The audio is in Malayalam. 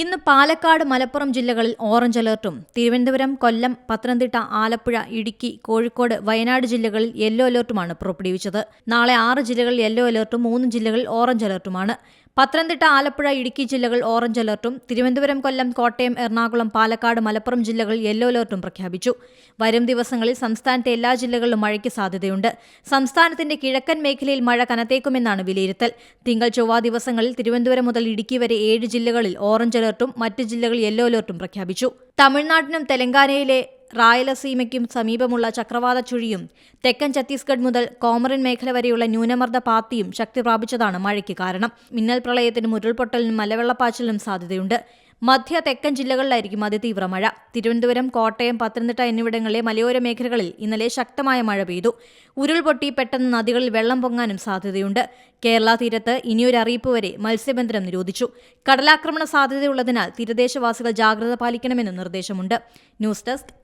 ഇന്ന് പാലക്കാട് മലപ്പുറം ജില്ലകളിൽ ഓറഞ്ച് അലർട്ടും. തിരുവനന്തപുരം കൊല്ലം പത്തനംതിട്ട ആലപ്പുഴ ഇടുക്കി കോഴിക്കോട് വയനാട് ജില്ലകളിൽ യെല്ലോ അലർട്ടുമാണ് പുറപ്പെടുവിച്ചത്. നാളെ ആറ് ജില്ലകളിൽ യെല്ലോ അലർട്ടും മൂന്ന് ജില്ലകളിൽ ഓറഞ്ച് അലർട്ടുമാണ്. പത്തനംതിട്ട ആലപ്പുഴ ഇടുക്കി ജില്ലകൾ ഓറഞ്ച് അലർട്ടും തിരുവനന്തപുരം കൊല്ലം കോട്ടയം എറണാകുളം പാലക്കാട് മലപ്പുറം ജില്ലകൾ യെല്ലോ അലർട്ടും പ്രഖ്യാപിച്ചു. വരും ദിവസങ്ങളിൽ സംസ്ഥാനത്തെ എല്ലാ ജില്ലകളിലും മഴയ്ക്ക് സാധ്യതയുണ്ട്. സംസ്ഥാനത്തിന്റെ കിഴക്കൻ മേഖലയിൽ മഴ കനത്തേക്കുമെന്നാണ് വിലയിരുത്തൽ. തിങ്കൾ ചൊവ്വ ദിവസങ്ങളിൽ തിരുവനന്തപുരം മുതൽ ഇടുക്കി വരെ ഏഴ് ജില്ലകളിൽ ഓറഞ്ച് അലർട്ടും മറ്റ് ജില്ലകളിൽ യെല്ലോ അലർട്ടും പ്രഖ്യാപിച്ചു. തമിഴ്നാട്ടിനും തെലങ്കാനയിലെ റായലസീമയ്ക്കും സമീപമുള്ള ചക്രവാത ചുഴിയും തെക്കൻ ഛത്തീസ്ഗഡ് മുതൽ കോമറിൻ മേഖല വരെയുള്ള ന്യൂനമർദ്ദ പാത്തിയും ശക്തി പ്രാപിച്ചതാണ് മഴയ്ക്ക് കാരണം. മിന്നൽ പ്രളയത്തിനും ഉരുൾപൊട്ടലിനും മലവെള്ളപ്പാച്ചിലിനും സാധ്യതയുണ്ട്. മധ്യ തെക്കൻ ജില്ലകളിലായിരിക്കും അതിതീവ്ര മഴ. തിരുവനന്തപുരം കോട്ടയം പത്തനംതിട്ട എന്നിവിടങ്ങളിലെ മലയോര മേഖലകളിൽ ഇന്നലെ ശക്തമായ മഴ പെയ്തു. ഉരുൾപൊട്ടി പെട്ടെന്ന് നദികളിൽ വെള്ളം പൊങ്ങാനും സാധ്യതയുണ്ട്. കേരള തീരത്ത് ഇനിയൊരു അറിയിപ്പ് വരെ മത്സ്യബന്ധനം നിരോധിച്ചു. കടലാക്രമണ സാധ്യതയുള്ളതിനാൽ തീരദേശവാസികൾ ജാഗ്രത പാലിക്കണമെന്നും നിർദ്ദേശമുണ്ട്. News desk